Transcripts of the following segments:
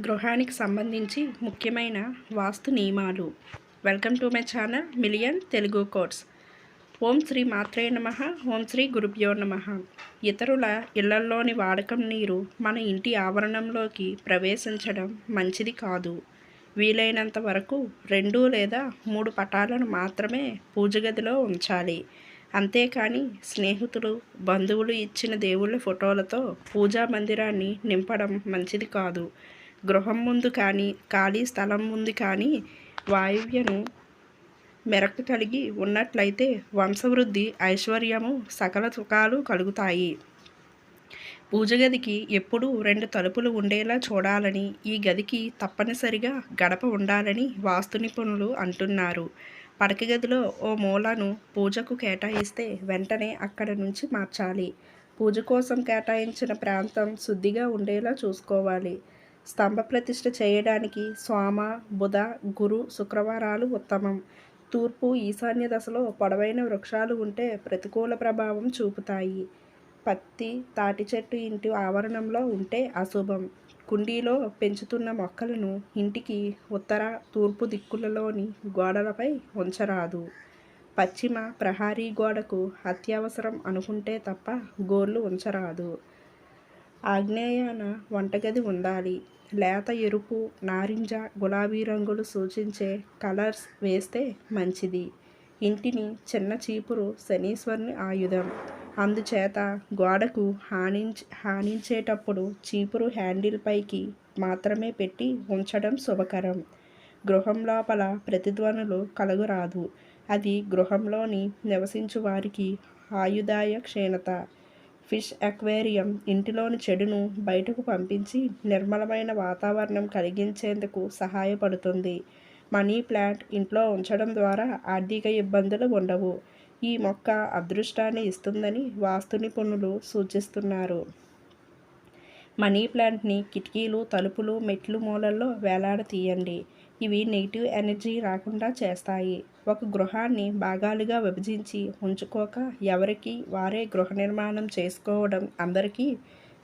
గృహానికి సంబంధించి ముఖ్యమైన వాస్తు నియమాలు. Welcome to my channel million Telugu course ఓం శ్రీ మాత్రే నమ ఓం శ్రీ గురుభ్యో నమ. ఇతరుల ఇళ్ళల్లోని వాడకం నీరు మన ఇంటి ఆవరణంలోకి ప్రవేశించడం మంచిది కాదు. వీలైనంత వరకు రెండు లేదా మూడు పటాలను మాత్రమే పూజ గదిలో ఉంచాలి. అంతేకాని స్నేహితులు బంధువులు ఇచ్చిన దేవుళ్ళ ఫోటోలతో పూజా మందిరాన్ని నింపడం మంచిది కాదు. గృహం ముందు కానీ ఖాళీ స్థలం ముందు కానీ వాయువ్యను మెరక కలిగి ఉన్నట్లయితే వంశవృద్ధి ఐశ్వర్యము సకల సుఖాలు కలుగుతాయి. పూజ గదికి ఎప్పుడూ రెండు తలుపులు ఉండేలా చూడాలని ఈ గదికి తప్పనిసరిగా గడప ఉండాలని వాస్తు నిపుణులు అంటున్నారు. పడక గదిలో ఓ మూలను పూజకు కేటాయిస్తే వెంటనే అక్కడ నుంచి మార్చాలి. పూజ కోసం కేటాయించిన ప్రాంతం శుద్ధిగా ఉండేలా చూసుకోవాలి. స్తంభ ప్రతిష్ఠ చేయడానికి సోమ బుధ గురు శుక్రవారాలు ఉత్తమం. తూర్పు ఈశాన్య దశలో పొడవైన వృక్షాలు ఉంటే ప్రతికూల ప్రభావం చూపుతాయి. పత్తి తాటి చెట్టు ఇంటి ఆవరణంలో ఉంటే అశుభం. కుండీలో పెంచుతున్న మొక్కలను ఇంటికి ఉత్తర తూర్పు దిక్కులలోని గోడలపై ఉంచరాదు. పశ్చిమ ప్రహారీ గోడకు అత్యవసరం అనుకుంటే తప్ప గోర్లు ఉంచరాదు. ఆగ్నేయాన వంటగది ఉండాలి. లేత ఎరుపు నారింజ గులాబీ రంగులు సూచించే కలర్స్ వేస్తే మంచిది. ఇంటిని చిన్న చీపురు శనీశ్వరుని ఆయుధం. అందుచేత గోడకు హానించ హానించేటప్పుడు చీపురు హ్యాండిల్ పైకి మాత్రమే పెట్టి ఉంచడం శుభకరం. గృహం లోపల ప్రతిధ్వనులు కలుగురాదు. అది గృహంలోని నివసించు వారికి ఆయుధాయ క్షీణత ఫిష్ అక్వేరియం ఇంటిలోని చెడును బయటకు పంపించి నిర్మలమైన వాతావరణం కలిగించేందుకు సహాయపడుతుంది. మనీ ప్లాంట్ ఇంట్లో ఉంచడం ద్వారా ఆర్థిక ఇబ్బందులు ఉండవు. ఈ మొక్క అదృష్టాన్ని ఇస్తుందని వాస్తు నిపుణులు సూచిస్తున్నారు. మనీ ప్లాంట్ని కిటికీలు తలుపులు మెట్లు మూలల్లో వేలాడతీయండి. ఇవి నెగిటివ్ ఎనర్జీ రాకుండా చేస్తాయి. ఒక గృహాన్ని భాగాలుగా విభజించి ఉంచుకోక ఎవరికి వారే గృహ నిర్మాణం చేసుకోవడం అందరికీ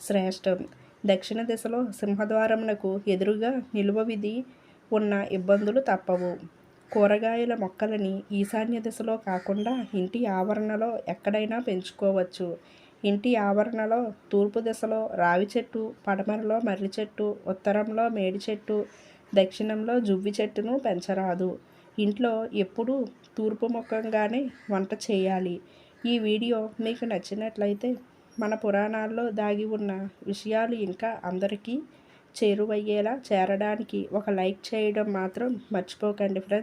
శ్రేష్టం. దక్షిణ దిశలో సింహద్వారమునకు ఎదురుగా నిలువ విధి ఉన్న ఇబ్బందులు తప్పవు. కూరగాయల మొక్కలని ఈశాన్య దిశలో కాకుండా ఇంటి ఆవరణలో ఎక్కడైనా పెంచుకోవచ్చు. ఇంటి ఆవరణలో తూర్పు దిశలో రావి చెట్టు పడమరలో మర్రి చెట్టు ఉత్తరంలో మేడి చెట్టు దక్షిణంలో జువ్వి చెట్టును పెంచరాదు. ఇంట్లో ఎప్పుడూ తూర్పు ముఖంగానే వంట చేయాలి. ఈ వీడియో మీకు నచ్చినట్లయితే మన పురాణాల్లో దాగి ఉన్న విషయాలు ఇంకా అందరికీ చేరువయ్యేలా చేరడానికి ఒక లైక్ చేయడం మాత్రం మర్చిపోకండి ఫ్రెండ్స్.